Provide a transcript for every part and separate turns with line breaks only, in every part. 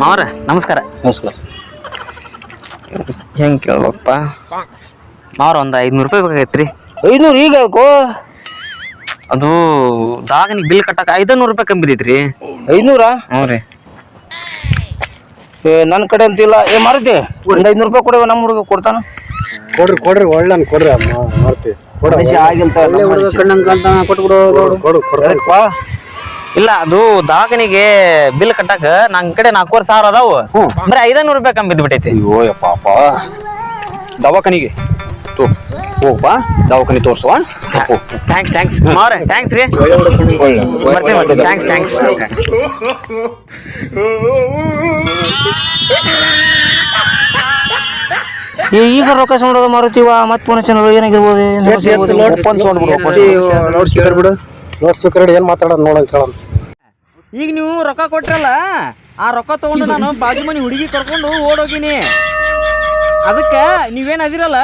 ಮಾವ್ರ ನಮಸ್ಕಾರ.
ನಮಸ್ಕಾರ.
ಹೆಂಗ್ ಕೇಳ್ಬೇಕಪ್ಪ ಮಾವ್ರ ಒಂದು ಐದ್ನೂರು ರೂಪಾಯಿ ಬೇಕಾಗೈತ್ರಿ.
ಐನೂರು ಈಗ ಯಾಕೋ?
ಅದು ದಾಗನಿಗೆ ಬಿಲ್ ಕಟ್ಟಕ್ಕೆ ಐದನೂರು ರೂಪಾಯಿ ಕಮ್ಮಿ ಬಿದ್ದೈತ್ರಿ
ಐನೂರಾ
ಹ್ಞೂ ರೀ.
ಏ ನನ್ನ ಕಡೆ ಅಂತಿಲ್ಲ. ಏ ಮಾರುತಿ ಒಂದು ಐನೂರು ರೂಪಾಯಿ ಕೊಡುವ ನಮ್ಮ ಹುಡುಗ ಕೊಡ್ತಾನ?
ಕೊಡ್ರಿ ಕೊಡ್ರಿ ಒಳ್ಳೆ ಕೊಡ್ರಿ ಅಮ್ಮ ಮಾಡ್ತೀವಿ
ಮನುಷ್ಯ ಆಗಿಂತ
ಕೊಡು
ಎದಕ್ಕಪ್ಪ?
ಇಲ್ಲ ಅದು ದಾಗನಿಗೆ ಬಿಲ್ ಕಟ್ಟಕ ನನ್ ಕಡೆ ನಾಲ್ಕೂವರೆ ಸಾವಿರ ಅದಾವು ಬರೀ ಐದನೂರು ರೂಪಾಯಿ ಕಮ್ಮಿ ಬಿದ್ದೈತಿ
ಅಯ್ಯೋ ಪಾಪ ದವಾಖಾನಿಗೆ ತೋ ಹೋಗಪ್ಪ ದವಾಖಾನಿ ತೋರ್ಸುವ
ಥ್ಯಾಂಕ್ಸ್ ಥ್ಯಾಂಕ್ಸ್ ಮಾವ್ರೆ ಥ್ಯಾಂಕ್ಸ್ ರೀ ಬರ್ತೀನಿ ಬರ್ತೀನಿ ಥ್ಯಾಂಕ್ಸ್ ಥ್ಯಾಂಕ್ಸ್
ಈಗ ರೊಕ್ಕ ಸೌಂಡ್ ಮಾರುತಿವ ಮತ್ತೆ ಪುನಃ ಚಾನಲ್ ಏನಾಗಿರ್ಬೋದು.
ಲೌಡ್ ಸ್ಪೀಕರ್ ಬಿಡು ಲೌಡ್ ಸ್ಪೀಕರ್ ಏನ್ ಮಾತಾಡೋದು ನೋಡಂತ ಕೇಳೋಣ
ಈಗ ನೀವು ರೊಕ್ಕ ಕೊಟ್ರಲ್ಲ ಆ ರೊಕ್ಕ ತಗೊಂಡು ನಾನು ಬಾಜು ಮನೆ ಹುಡುಗಿ ಕರ್ಕೊಂಡು ಓಡೋಗಿನಿ. ಅದಕ್ಕೆ ನೀವೇನು ಅದಿರಲ್ಲ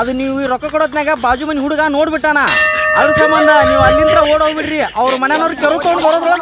ಅದು ನೀವು ಈ ರೊಕ್ಕ ಕೊಡೋದ್ನಾಗ ಬಾಜು ಮನೆ ಹುಡುಗ ನೋಡ್ಬಿಟ್ಟಾನ. ಅದ್ರ ಸಂಬಂಧ ನೀವು ಅಲ್ಲಿಂದ ಓಡೋಗ್ಬಿಡ್ರಿ. ಅವ್ರ ಮನೆಯವ್ರು ಕೆರು ಬರೋದು